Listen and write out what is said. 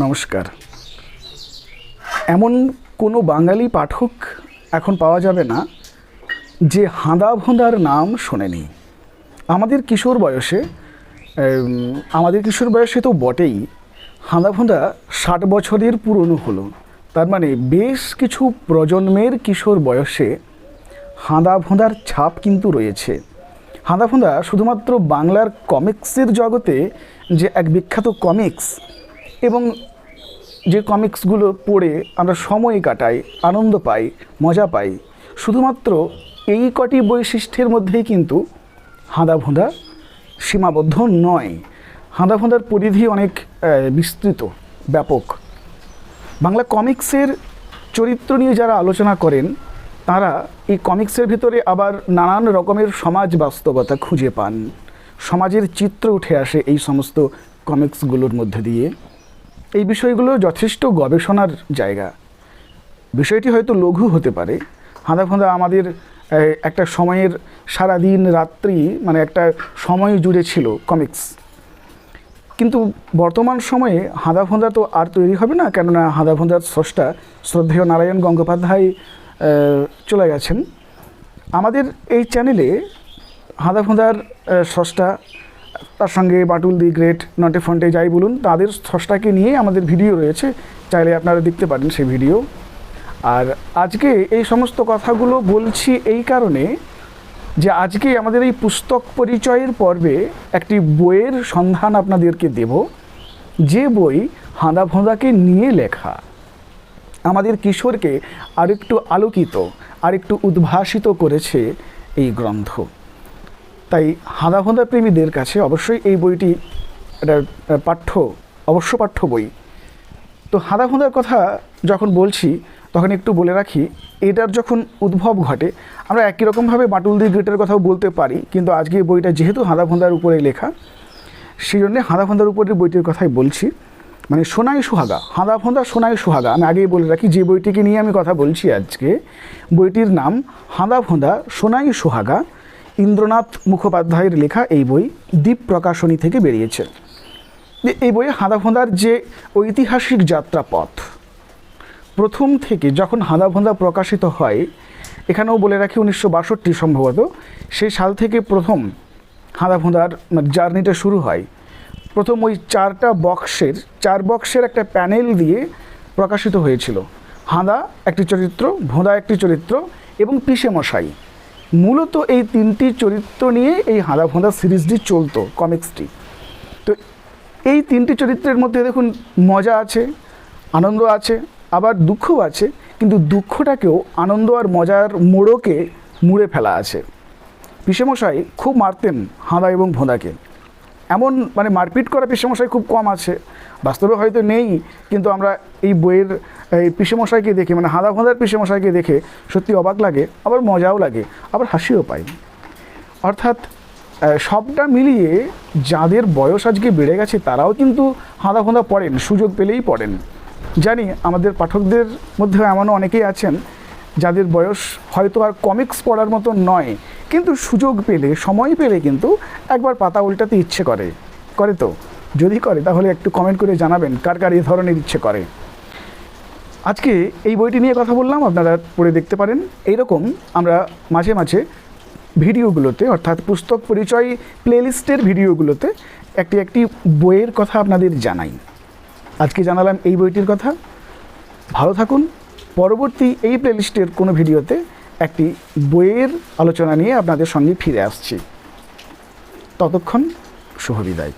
নমস্কার। এমন কোনো বাঙালি পাঠক এখন পাওয়া যাবে না যে হাঁদা ভোঁদার নাম শোনেনি। আমাদের কিশোর বয়সে আমাদের কিশোর বয়সে তো বটেই। হাঁদা ভোঁদা ষাট বছরের পুরনো হলো। তার মানে বেশ কিছু প্রজন্মের কিশোর বয়সে হাঁদা ভোঁদার ছাপ কিন্তু রয়েছে। হাঁদা ভোঁদা শুধুমাত্র বাংলার কমিক্সের জগতে যে এক বিখ্যাত কমিক্স এবং যে কমিক্সগুলো পড়ে আমরা সময় কাটাই, আনন্দ পাই, মজা পাই, শুধুমাত্র এই কটি বৈশিষ্ট্যের মধ্যেই কিন্তু হাঁদা ভোঁদা সীমাবদ্ধ নয়। হাঁদা ভোঁদার পরিধি অনেক বিস্তৃত, ব্যাপক। বাংলা কমিক্সের চরিত্র নিয়ে যারা আলোচনা করেন, তারা এই কমিক্সের ভিতরে আবার নানান রকমের সমাজ বাস্তবতা খুঁজে পান। সমাজের চিত্র উঠে আসে এই সমস্ত কমিক্সগুলোর মধ্যে দিয়ে। এই বিষয়গুলো যথেষ্ট গবেষণার জায়গা। বিষয়টি হয়তো লঘু হতে পারে। হাঁদা ফোঁদা আমাদের একটা সময়ের সারাদিন রাত্রি মানে একটা সময় জুড়ে ছিল কমিক্স। কিন্তু বর্তমান সময়ে হাঁদা ফোঁদা তো আর তৈরি হবে না, কেননা হাঁদা ফোঁদার স্রষ্টা শ্রদ্ধেয় নারায়ণ গঙ্গোপাধ্যায় চলে গেছেন। আমাদের এই চ্যানেলে হাঁদা ফোঁদার স্রষ্টা তার সঙ্গে বাটুল দি গ্রেট, নটে ফন্টে যাই বলুন, তাদের স্রষ্টাকে নিয়ে আমাদের ভিডিও রয়েছে। চাইলে আপনারা দেখতে পারেন সেই ভিডিও। আর আজকে এই সমস্ত কথাগুলো বলছি এই কারণে যে আজকে আমাদের এই পুস্তক পরিচয়ের পর্বে একটি বইয়ের সন্ধান আপনাদেরকে দেব। যে বই হাঁদা ভোঁদাকে নিয়ে লেখা, আমাদের কিশোরকে আরেকটু আলোকিত, আরেকটু উদ্ভাসিত করেছে এই গ্রন্থ। তাই হাঁদা ভোঁদা প্রেমীদের কাছে অবশ্যই এই বইটি একটা পাঠ্য, অবশ্য পাঠ্য বই। তো হাঁদা ভোঁদার কথা যখন বলছি, তখন একটু বলে রাখি, এটার যখন উদ্ভব ঘটে, আমরা একই রকমভাবে বাটুল দি গ্রেটের কথাও বলতে পারি, কিন্তু আজকে এই বইটা যেহেতু হাঁদা ভোঁদার উপরে লেখা সেই জন্যে হাঁদা ভোঁদার উপরে বইটির কথাই বলছি। মানে সোনাই সুহাগা, হাঁদা ভোঁদা সোনাই সুহাগা, আমি আগেই বলে রাখি, যে বইটিকে নিয়ে আমি কথা বলছি আজকে, বইটির নাম হাঁদা ভোঁদা সোনাই সুহাগা ইন্দ্রনাথ মুখোপাধ্যায়ের লেখা এই বই দ্বীপ প্রকাশনী থেকে বেরিয়েছে। এই বইয়ে হাঁদা ভোঁদার যে ঐতিহাসিক যাত্রাপথ, প্রথম থেকে যখন হাঁদা ভোঁদা প্রকাশিত হয়, এখানেও বলে রাখি উনিশশো বাষট্টি সম্ভবত, সেই সাল থেকে প্রথম হাঁদা ভোঁদার জার্নিটা শুরু হয়। প্রথম ওই চারটা বক্সের, চার বক্সের একটা প্যানেল দিয়ে প্রকাশিত হয়েছিল। হাঁদা একটি চরিত্র, ভোঁদা একটি চরিত্র এবং পিসে মশাই মূলত এই তিনটি চরিত্র নিয়ে এই হাঁদাফোঁদা সিরিজটি চলতো কমিক্সটি তো এই তিনটি চরিত্রের মধ্যে দেখুন মজা আছে, আনন্দ আছে, আবার দুঃখও আছে, কিন্তু দুঃখটাকেও আনন্দ আর মজার মোড়কে মুড়ে ফেলা আছে। পিসেমশাই খুব মারতেন হাঁদা এবং ভোঁদাকে। এমন মানে মারপিট করা পিসেমশাই খুব কম আছে। বাস্তবে হয়তো নেই, কিন্তু আমরা এই বইয়ের, এই পিসেমশাইকে দেখে মানে হাঁদা ভোঁদার পিসেমশাইকে দেখে সত্যি অবাক লাগে, আবার মজাও লাগে, আবার হাসিও পাই। অর্থাৎ সবটা মিলিয়ে যাদের বয়স আজকে বেড়ে গেছে, তারাও কিন্তু হাঁদা ফোঁদা পড়েন, সুযোগ পেলেই পড়েন। জানি আমাদের পাঠকদের মধ্যে এমনও অনেকেই আছেন, যাদের বয়স হয়তো আর কমিক্স পড়ার মতো নয় কিন্তু সুযোগ পেলে, সময় পেলে কিন্তু একবার পাতা উল্টাতে ইচ্ছে করে। করে তো? যদি করে, তাহলে একটু কমেন্ট করে জানাবেন কার কার এই ধরনের ইচ্ছে করে। আজকে এই বইটি নিয়ে কথা বললাম, আপনারা পড়ে দেখতে পারেন। এইরকম আমরা মাঝে মাঝে ভিডিওগুলোতে, অর্থাৎ পুস্তক পরিচয় প্লেলিস্টের ভিডিওগুলোতে একটি একটি বইয়ের কথা আপনাদের জানাই। আজকে জানালাম এই বইটির কথা। ভালো থাকুন। পরবর্তী এই প্লেলিস্টের কোনো ভিডিওতে একটি বইয়ের আলোচনা নিয়ে আপনাদের সঙ্গে ফিরে আসছি। ততক্ষণ শুভ বিদায়।